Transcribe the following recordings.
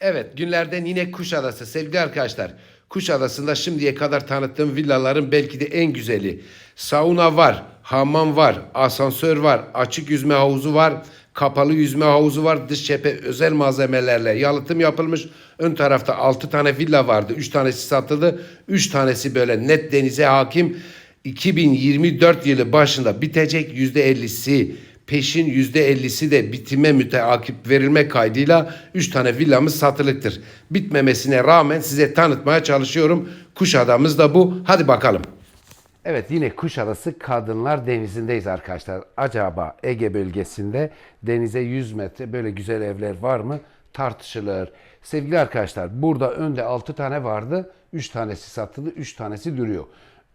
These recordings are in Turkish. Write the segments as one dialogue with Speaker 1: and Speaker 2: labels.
Speaker 1: Evet günlerden yine Kuşadası sevgili arkadaşlar. Kuşadası'nda şimdiye kadar tanıttığım villaların belki de en güzeli. Sauna var, hamam var, asansör var, açık yüzme havuzu var, kapalı yüzme havuzu var. Dış cephe özel malzemelerle yalıtım yapılmış. Ön tarafta 6 tane villa vardı. 3 tanesi satıldı. 3 tanesi böyle net denize hakim. 2024 yılı başında bitecek %50'si peşin %50'si de bitime müteakip verilme kaydıyla 3 tane villamız satılıktır. Bitmemesine rağmen size tanıtmaya çalışıyorum. Kuşadamız da bu. Hadi bakalım. Evet yine Kuşadası Kadınlar Denizi'ndeyiz arkadaşlar. Acaba Ege bölgesinde denize 100 metre böyle güzel evler var mı? Tartışılır. Sevgili arkadaşlar burada önde 6 tane vardı. 3 tanesi satıldı, 3 tanesi duruyor.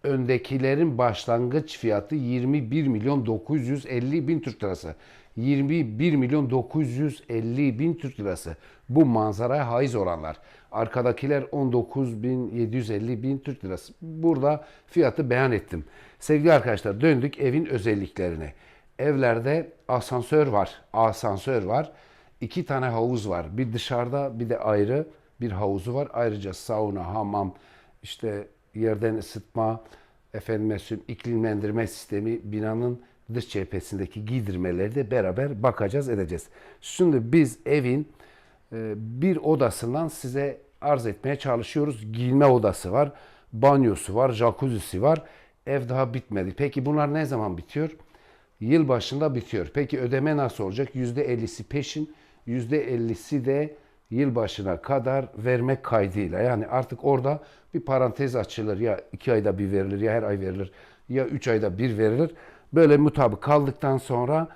Speaker 1: Öndekilerin başlangıç fiyatı 21 milyon 950 bin Türk lirası. 21 milyon 950 bin Türk lirası. Bu manzaraya haiz olanlar. Arkadakiler 19 bin 750 bin Türk lirası. Burada fiyatı beyan ettim. Sevgili arkadaşlar döndük evin özelliklerine. Evlerde asansör var. Asansör var. İki tane havuz var. Bir dışarıda bir de ayrı bir havuzu var. Ayrıca sauna, hamam, işte yerden ısıtma, efendime iklimlendirme sistemi, binanın dış cephesindeki giydirmeleri de beraber bakacağız, edeceğiz. Şimdi biz evin e, bir odasından size arz etmeye çalışıyoruz. Giyinme odası var, banyosu var, jacuzzi'si var. Ev daha bitmedi. Peki bunlar ne zaman bitiyor? Yıl başında bitiyor. Peki ödeme nasıl olacak? %50'si peşin, %50'si de yılbaşına kadar vermek kaydıyla. Yani artık orada bir parantez açılır. Ya iki ayda bir verilir ya her ay verilir ya üç ayda bir verilir. Böyle mutabık kaldıktan sonra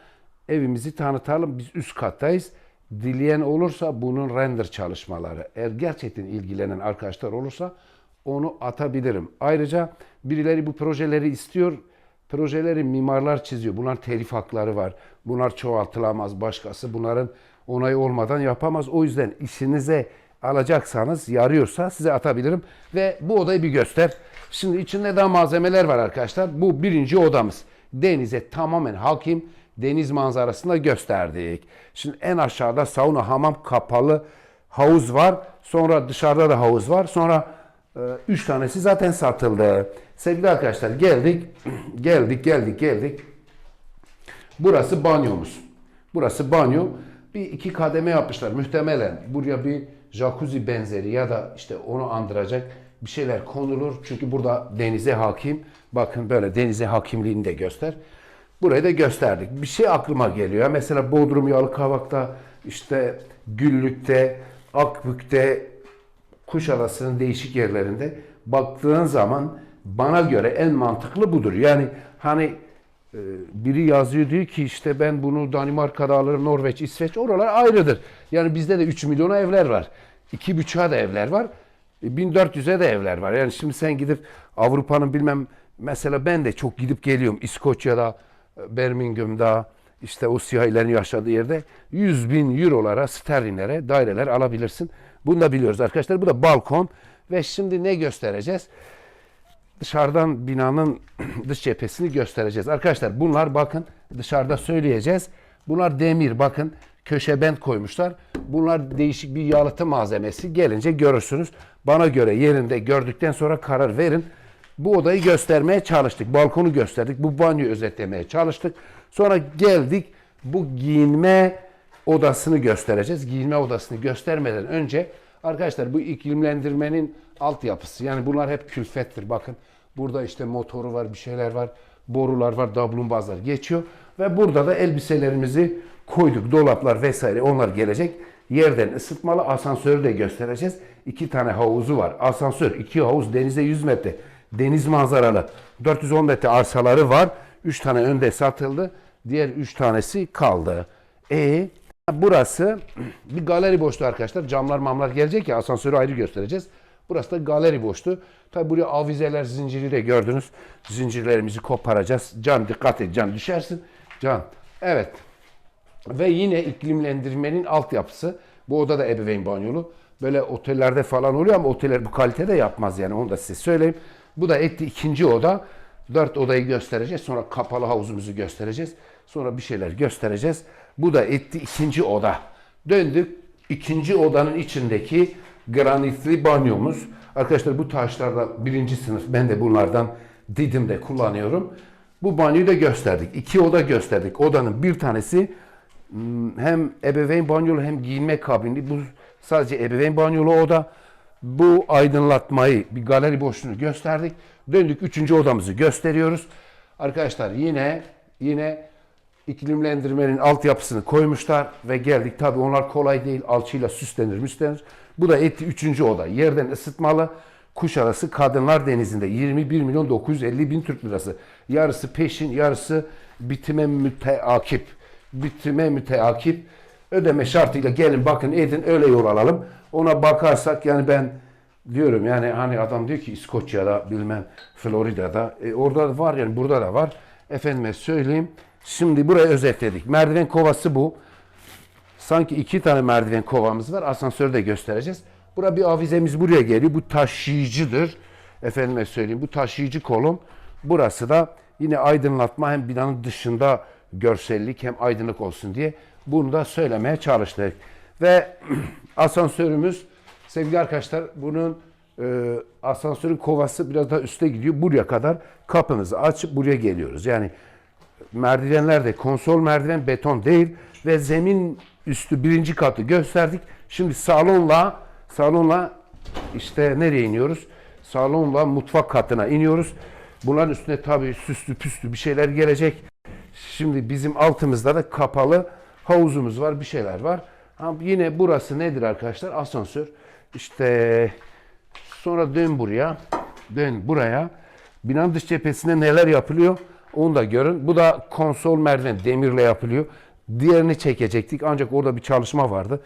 Speaker 1: evimizi tanıtalım. Biz üst kattayız. Dileyen olursa bunun render çalışmaları. Eğer gerçekten ilgilenen arkadaşlar olursa onu atabilirim. Ayrıca birileri bu projeleri istiyor. Projeleri mimarlar çiziyor. Bunlar telif hakları var. Bunlar çoğaltılamaz. Başkası bunların onayı olmadan yapamaz. O yüzden işinize alacaksanız, yarıyorsa size atabilirim. Ve bu odayı bir göster. Şimdi içinde daha malzemeler var arkadaşlar. Bu birinci odamız. Denize tamamen hakim. Deniz manzarasında gösterdik. Şimdi en aşağıda sauna, hamam, kapalı havuz var. Sonra dışarıda da havuz var. Sonra üç tanesi zaten satıldı. Sevgili arkadaşlar geldik. geldik, geldik, geldik. Burası banyomuz. Burası banyo. Bir iki kademe yapmışlar. Muhtemelen buraya bir jacuzzi benzeri ya da işte onu andıracak bir şeyler konulur. Çünkü burada denize hakim. Bakın böyle denize hakimliğini de göster. Burayı da gösterdik. Bir şey aklıma geliyor. Mesela Bodrum Yalıkavak'ta, işte Güllük'te, Akbük'te, Kuşadası'nın değişik yerlerinde baktığın zaman bana göre en mantıklı budur. Yani hani e, biri yazıyor diyor ki işte ben bunu Danimarka'da alırım, Norveç, İsveç oralar ayrıdır. Yani bizde de 3 milyona evler var. 2,5'a da evler var. E, 1400'e de evler var. Yani şimdi sen gidip Avrupa'nın bilmem mesela ben de çok gidip geliyorum İskoçya'da, e, Birmingham'da işte o siyahilerin yaşadığı yerde 100 bin eurolara, sterlinlere daireler alabilirsin. Bunu da biliyoruz arkadaşlar. Bu da balkon ve şimdi ne göstereceğiz? dışarıdan binanın dış cephesini göstereceğiz. Arkadaşlar bunlar bakın dışarıda söyleyeceğiz. Bunlar demir bakın köşe bent koymuşlar. Bunlar değişik bir yalıtım malzemesi. Gelince görürsünüz. Bana göre yerinde gördükten sonra karar verin. Bu odayı göstermeye çalıştık. Balkonu gösterdik. Bu banyoyu özetlemeye çalıştık. Sonra geldik bu giyinme odasını göstereceğiz. Giyinme odasını göstermeden önce arkadaşlar bu iklimlendirmenin altyapısı yani bunlar hep külfettir. Bakın burada işte motoru var, bir şeyler var, borular var, dablumbazlar geçiyor ve burada da elbiselerimizi koyduk. Dolaplar vesaire onlar gelecek. Yerden ısıtmalı asansörü de göstereceğiz. İki tane havuzu var. Asansör, iki havuz, denize 100 metre. Deniz manzaralı. 410 metre arsaları var. 3 tane önde satıldı. Diğer 3 tanesi kaldı. E burası bir galeri boşluğu arkadaşlar. Camlar mamlar gelecek ya asansörü ayrı göstereceğiz. Burası da galeri boşluğu. Tabi buraya avizeler zinciri de gördünüz. Zincirlerimizi koparacağız. Can dikkat et can düşersin. Can. Evet. Ve yine iklimlendirmenin altyapısı. Bu oda da ebeveyn banyolu. Böyle otellerde falan oluyor ama oteller bu kalitede yapmaz yani onu da size söyleyeyim. Bu da etti ikinci oda. Dört odayı göstereceğiz. Sonra kapalı havuzumuzu göstereceğiz. Sonra bir şeyler göstereceğiz. Bu da etti ikinci oda. Döndük ikinci odanın içindeki granitli banyomuz. Arkadaşlar bu taşlarda birinci sınıf. Ben de bunlardan Didim'de kullanıyorum. Bu banyoyu da gösterdik. İki oda gösterdik. Odanın bir tanesi hmm, hem ebeveyn banyolu hem giyinme kabini. Bu sadece ebeveyn banyolu oda. Bu aydınlatmayı, bir galeri boşluğunu gösterdik. Döndük üçüncü odamızı gösteriyoruz. Arkadaşlar yine yine iklimlendirmenin altyapısını koymuşlar ve geldik. Tabii onlar kolay değil. Alçıyla süslenir müslenir. Bu da etti üçüncü oda. Yerden ısıtmalı. Kuşadası Kadınlar Denizi'nde 21 milyon 950 bin Türk lirası. Yarısı peşin, yarısı bitime müteakip. Bitime müteakip. Ödeme şartıyla gelin bakın edin öyle yol alalım. Ona bakarsak yani ben diyorum yani hani adam diyor ki İskoçya'da bilmem Florida'da e, orada da var yani burada da var. Efendime söyleyeyim. Şimdi burayı özetledik. Merdiven kovası bu. Sanki iki tane merdiven kovamız var. Asansörü de göstereceğiz. Bura bir avizemiz buraya geliyor. Bu taşıyıcıdır. Efendime söyleyeyim. Bu taşıyıcı kolum. Burası da yine aydınlatma hem binanın dışında görsellik hem aydınlık olsun diye bunu da söylemeye çalıştık. Ve asansörümüz sevgili arkadaşlar bunun e, asansörün kovası biraz daha üste gidiyor. Buraya kadar kapımızı açıp buraya geliyoruz. Yani merdivenler de konsol merdiven beton değil ve zemin üstü birinci katı gösterdik. Şimdi salonla salonla işte nereye iniyoruz? Salonla mutfak katına iniyoruz. Bunların üstüne tabii süslü püslü bir şeyler gelecek. Şimdi bizim altımızda da kapalı havuzumuz var, bir şeyler var. Ha, yine burası nedir arkadaşlar? Asansör. İşte sonra dön buraya, dön buraya. Binanın dış cephesinde neler yapılıyor? Onu da görün. Bu da konsol merdiven demirle yapılıyor. Diğerini çekecektik ancak orada bir çalışma vardı.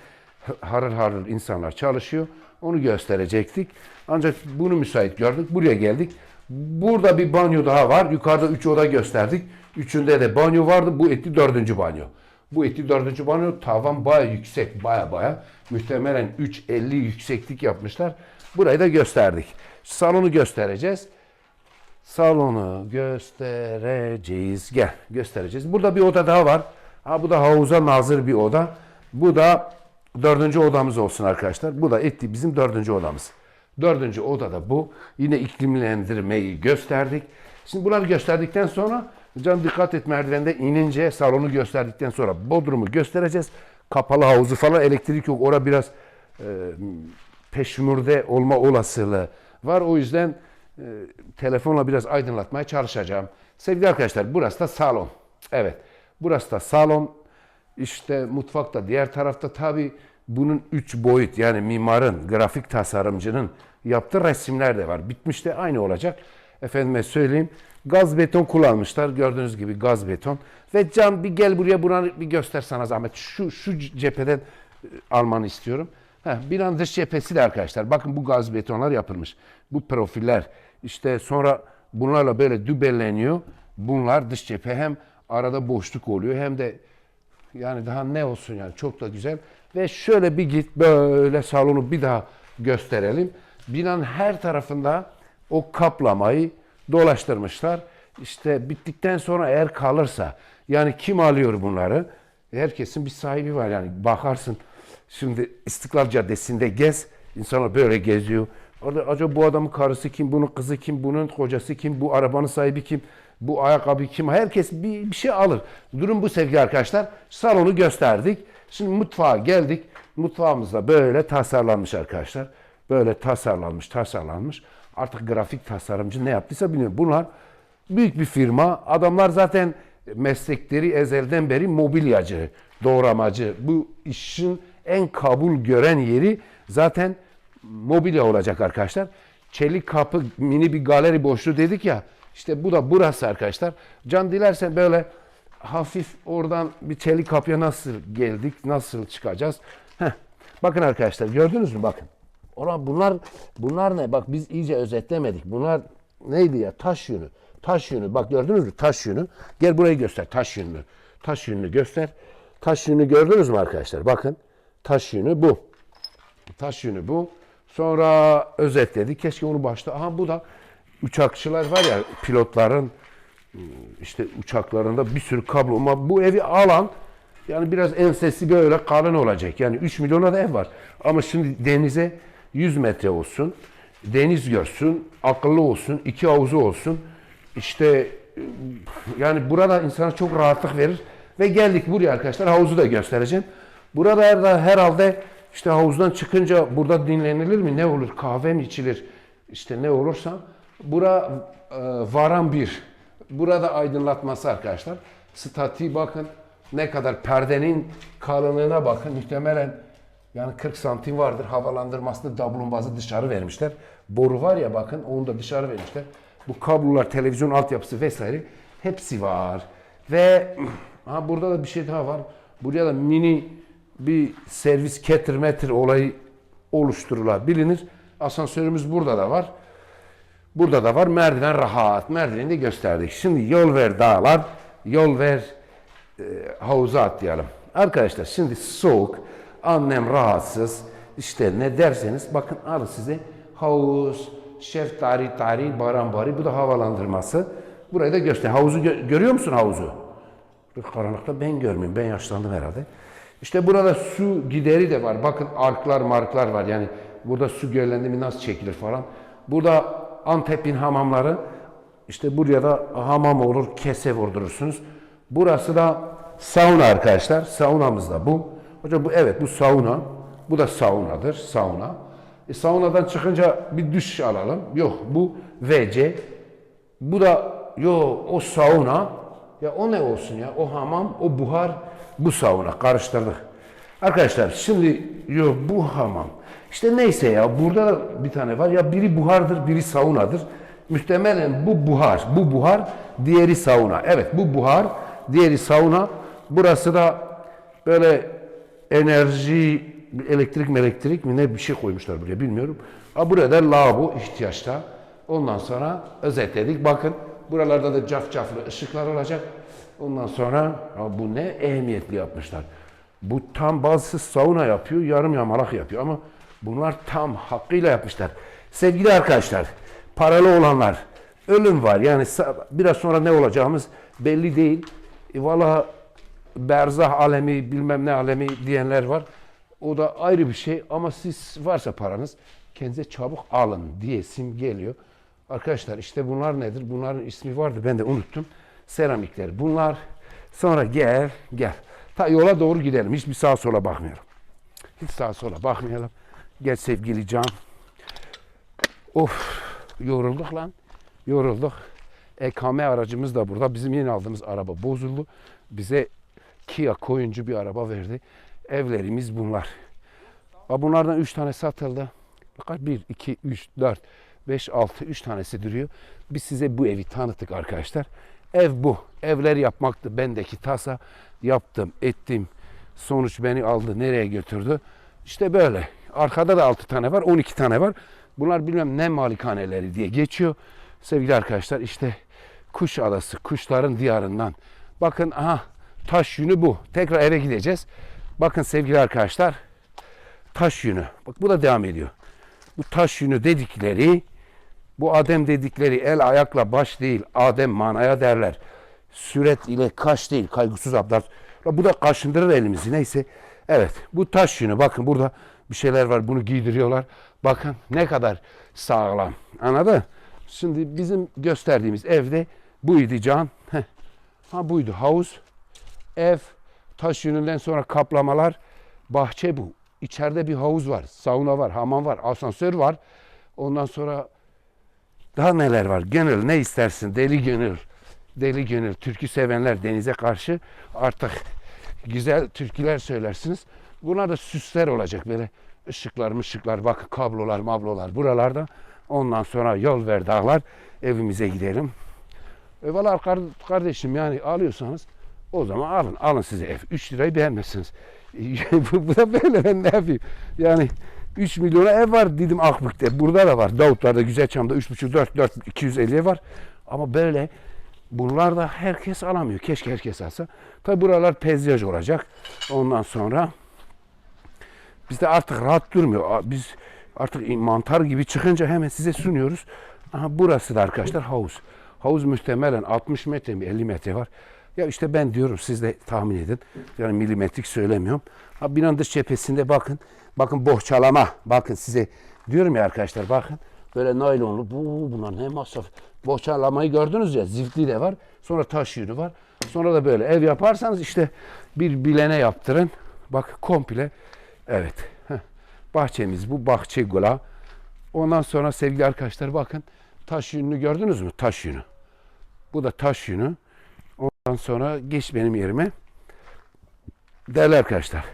Speaker 1: Harır harır insanlar çalışıyor. Onu gösterecektik. Ancak bunu müsait gördük. Buraya geldik. Burada bir banyo daha var. Yukarıda üç oda gösterdik. Üçünde de banyo vardı. Bu etti dördüncü banyo. Bu dördüncü banyo tavan baya yüksek. Baya baya. Muhtemelen 3.50 yükseklik yapmışlar. Burayı da gösterdik. Salonu göstereceğiz. Salonu göstereceğiz. Gel göstereceğiz. Burada bir oda daha var. Ha, bu da havuza nazır bir oda. Bu da dördüncü odamız olsun arkadaşlar. Bu da etti bizim dördüncü odamız. Dördüncü odada bu. Yine iklimlendirmeyi gösterdik. Şimdi bunları gösterdikten sonra can dikkat et merdivende inince salonu gösterdikten sonra bodrumu göstereceğiz. Kapalı havuzu falan elektrik yok. Ora biraz e, peşmürde olma olasılığı var. O yüzden e, telefonla biraz aydınlatmaya çalışacağım. Sevgili arkadaşlar burası da salon. Evet burası da salon. İşte mutfakta diğer tarafta tabi bunun üç boyut yani mimarın, grafik tasarımcının yaptığı resimler de var. Bitmiş de aynı olacak. Efendime söyleyeyim. Gaz beton kullanmışlar. Gördüğünüz gibi gaz beton. Ve Can bir gel buraya buna bir göster sana. Şu, şu cepheden e, almanı istiyorum. Heh, binanın dış cephesi de arkadaşlar. Bakın bu gaz betonlar yapılmış. Bu profiller. işte sonra bunlarla böyle dübelleniyor. Bunlar dış cephe hem arada boşluk oluyor hem de yani daha ne olsun yani çok da güzel. Ve şöyle bir git böyle salonu bir daha gösterelim. Binanın her tarafında o kaplamayı dolaştırmışlar. İşte bittikten sonra eğer kalırsa yani kim alıyor bunları? Herkesin bir sahibi var yani bakarsın şimdi İstiklal Caddesi'nde gez insanlar böyle geziyor. Orada acaba bu adamın karısı kim, bunun kızı kim, bunun kocası kim, bu arabanın sahibi kim, bu ayakkabı kim? Herkes bir, bir şey alır. Durum bu sevgili arkadaşlar. Salonu gösterdik. Şimdi mutfağa geldik. Mutfağımız da böyle tasarlanmış arkadaşlar. Böyle tasarlanmış, tasarlanmış. Artık grafik tasarımcı ne yaptıysa bilmiyorum. Bunlar büyük bir firma. Adamlar zaten meslekleri ezelden beri mobilyacı, doğramacı. Bu işin en kabul gören yeri zaten mobilya olacak arkadaşlar. Çelik kapı mini bir galeri boşluğu dedik ya. İşte bu da burası arkadaşlar. Can dilersen böyle hafif oradan bir çelik kapıya nasıl geldik, nasıl çıkacağız? Heh. Bakın arkadaşlar gördünüz mü bakın. Ona bunlar bunlar ne? Bak biz iyice özetlemedik. Bunlar neydi ya? Taş yünü. Taş yünü. Bak gördünüz mü? Taş yünü. Gel burayı göster. Taş yünü. Taş yününü göster. Taş yünü gördünüz mü arkadaşlar? Bakın. Taş yünü bu. Taş yünü bu. Sonra özetledik. Keşke onu başta. Aha bu da uçakçılar var ya pilotların işte uçaklarında bir sürü kablo ama bu evi alan Yani biraz ensesi böyle kalın olacak. Yani 3 milyona da ev var. Ama şimdi denize 100 metre olsun. Deniz görsün, akıllı olsun, iki havuzu olsun. İşte yani burada insana çok rahatlık verir. Ve geldik buraya arkadaşlar havuzu da göstereceğim. Burada da herhalde işte havuzdan çıkınca burada dinlenilir mi? Ne olur? Kahve mi içilir? İşte ne olursa. Bura e, varan bir. Burada aydınlatması arkadaşlar. Statiği bakın. Ne kadar perdenin kalınlığına bakın. Muhtemelen yani 40 santim vardır. Havalandırmasını dablumbazı dışarı vermişler. Boru var ya bakın onu da dışarı vermişler. Bu kablolar, televizyon altyapısı vesaire hepsi var. Ve ha burada da bir şey daha var. Buraya da mini bir servis getir metir olayı oluşturulabilir. Asansörümüz burada da var. Burada da var. Merdiven rahat. Merdiveni de gösterdik. Şimdi yol ver dağlar, yol ver e, havuza atlayalım. Arkadaşlar şimdi soğuk, annem rahatsız. İşte ne derseniz bakın alın size havuz, şeftali, tarih, barambari. Bu da havalandırması. Burayı da göster. Havuzu gö- görüyor musun havuzu? Karanlıkta ben görmüyorum. Ben yaşlandım herhalde. İşte burada su gideri de var. Bakın arklar marklar var. Yani burada su göllendi mi nasıl çekilir falan. Burada Antep'in hamamları. İşte buraya da hamam olur, kese vurdurursunuz. Burası da sauna arkadaşlar. Saunamız da bu. Hocam bu evet bu sauna. Bu da saunadır. Sauna. E, saunadan çıkınca bir duş alalım. Yok bu WC. Bu da yo o sauna. Ya o ne olsun ya? O hamam, o buhar, bu sauna. Karıştırdık. Arkadaşlar şimdi yo bu hamam. İşte neyse ya burada da bir tane var. Ya biri buhardır, biri saunadır. Muhtemelen bu buhar, bu buhar, diğeri sauna. Evet bu buhar, diğeri sauna. Burası da böyle enerji, elektrik elektrik mi ne bir şey koymuşlar buraya bilmiyorum. Ha buraya da lavabo ihtiyaçta. Ondan sonra özetledik. Bakın buralarda da cafcaflı ışıklar olacak. Ondan sonra ha bu ne ehemmiyetli yapmışlar. Bu tam bazısı sauna yapıyor, yarım yamalak yapıyor ama bunlar tam hakkıyla yapmışlar. Sevgili arkadaşlar, paralı olanlar, ölüm var. Yani biraz sonra ne olacağımız belli değil. E, Valla berzah alemi, bilmem ne alemi diyenler var. O da ayrı bir şey ama siz varsa paranız kendinize çabuk alın diyesim geliyor. Arkadaşlar işte bunlar nedir? Bunların ismi vardı ben de unuttum. Seramikler. Bunlar sonra gel gel. Ta yola doğru gidelim. Hiçbir sağa sola bakmıyorum. Hiç sağa sola bakmayalım. Gel sevgili Can. Of yorulduk lan. Yorulduk. EKM aracımız da burada. Bizim yeni aldığımız araba bozuldu. Bize Kia koyuncu bir araba verdi. Evlerimiz bunlar. Bunlardan 3 tane satıldı. Fakat 1, 2, 3, 4, 5, 6, 3 tanesi duruyor. Biz size bu evi tanıttık arkadaşlar. Ev bu. Evler yapmaktı bendeki tasa. Yaptım, ettim. Sonuç beni aldı, nereye götürdü? İşte böyle. Arkada da 6 tane var, 12 tane var. Bunlar bilmem ne malikaneleri diye geçiyor. Sevgili arkadaşlar işte Kuş Adası, kuşların diyarından. Bakın aha taş yünü bu. Tekrar eve gideceğiz. Bakın sevgili arkadaşlar taş yünü. Bak bu da devam ediyor. Bu taş yünü dedikleri bu Adem dedikleri el ayakla baş değil Adem manaya derler. Süret ile kaş değil kaygısız abdal. Bu da kaşındırır elimizi neyse. Evet bu taş yünü bakın burada bir şeyler var bunu giydiriyorlar. Bakın ne kadar sağlam. Anladın? Şimdi bizim gösterdiğimiz evde buydu can. Heh. Ha buydu havuz, ev, taş yönünden sonra kaplamalar, bahçe bu. İçeride bir havuz var, sauna var, hamam var, asansör var. Ondan sonra daha neler var? Gönül ne istersin? Deli gönül. Deli gönül. Türkü sevenler denize karşı artık güzel türküler söylersiniz. Bunlar da süsler olacak böyle ışıklar mışıklar bakın kablolar mablolar buralarda. Ondan sonra yol ver dağlar evimize gidelim. E valla kar- kardeşim yani alıyorsanız o zaman alın. Alın size ev. 3 lirayı beğenmezsiniz. bu, da böyle ben ne yapayım? Yani 3 milyona ev var dedim Akbük'te. Burada da var. Davutlar'da, Güzelçam'da 3,5 4 4 250'ye var. Ama böyle bunlar da herkes alamıyor. Keşke herkes alsa. Tabi buralar peyzaj olacak. Ondan sonra biz de artık rahat durmuyor. Biz artık mantar gibi çıkınca hemen size sunuyoruz. Aha burası da arkadaşlar havuz. Havuz muhtemelen 60 metre mi 50 metre var.
Speaker 2: Ya işte ben diyorum siz de tahmin edin. Yani milimetrik söylemiyorum. Ha binanın dış cephesinde bakın. Bakın bohçalama. Bakın size diyorum ya arkadaşlar bakın. Böyle naylonlu. Bu bunlar ne masraf. Bohçalamayı gördünüz ya. Ziftli de var. Sonra taş yünü var. Sonra da böyle ev yaparsanız işte bir bilene yaptırın. Bak komple. Evet. Bahçemiz bu. Bahçe gula. Ondan sonra sevgili arkadaşlar bakın. Taş yününü gördünüz mü? Taş yünü. Bu da taş yünü. Ondan sonra geç benim yerime. Değerli arkadaşlar.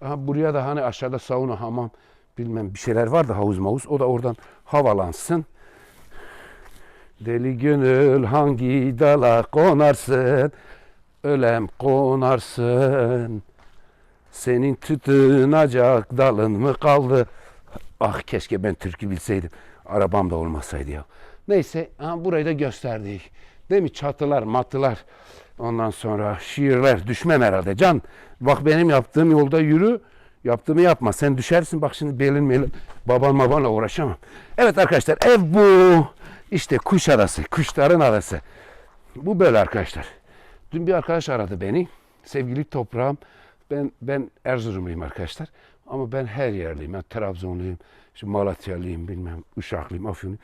Speaker 2: Aha, buraya da hani aşağıda sauna, hamam bilmem bir şeyler var da havuz mavuz. O da oradan havalansın. Deli gönül hangi dala konarsın? Ölem konarsın. Senin tutunacak dalın mı kaldı? Ah keşke ben türkü bilseydim. Arabam da olmasaydı ya. Neyse ha, burayı da gösterdik. Değil mi? Çatılar, matılar. Ondan sonra şiirler. Düşmem herhalde. Can bak benim yaptığım yolda yürü. Yaptığımı yapma. Sen düşersin bak şimdi belin melin. Baban babanla uğraşamam. Evet arkadaşlar ev bu. İşte kuş arası. Kuşların arası. Bu böyle arkadaşlar. Dün bir arkadaş aradı beni. Sevgili toprağım. Ben ben Erzurumluyum arkadaşlar. Ama ben her yerliyim. Ben Trabzonluyum. İşte Malatyalıyım bilmem. Uşaklıyım, Afyonluyum.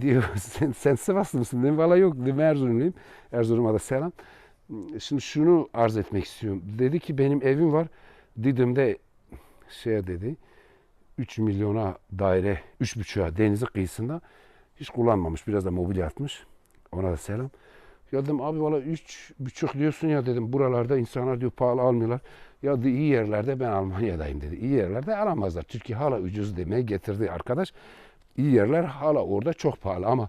Speaker 2: Diyor sen, sen Sivaslı mısın? Dedim valla yok. Dedim Erzurumluyum. Erzurum'a da selam. Şimdi şunu arz etmek istiyorum. Dedi ki benim evim var. Didim'de şey dedi. 3 milyona daire, 3,5'a denizin kıyısında hiç kullanmamış. Biraz da mobilya atmış. Ona da selam. Ya dedim abi valla üç buçuk diyorsun ya dedim buralarda insanlar diyor pahalı almıyorlar. Ya dedi, iyi yerlerde ben Almanya'dayım dedi. İyi yerlerde alamazlar. Türkiye hala ucuz demeye getirdi arkadaş. İyi yerler hala orada çok pahalı ama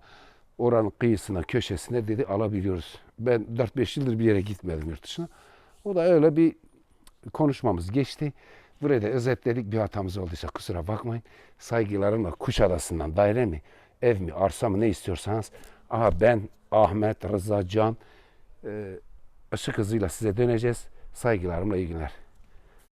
Speaker 2: oranın kıyısına köşesine dedi alabiliyoruz. Ben 4-5 yıldır bir yere gitmedim yurt dışına. O da öyle bir konuşmamız geçti. Buraya da özetledik bir hatamız olduysa kusura bakmayın. Saygılarımla Kuşadası'ndan daire mi, ev mi, arsa mı ne istiyorsanız. Aha ben Ahmet Rıza Can e, ışık hızıyla size döneceğiz. Saygılarımla iyi günler.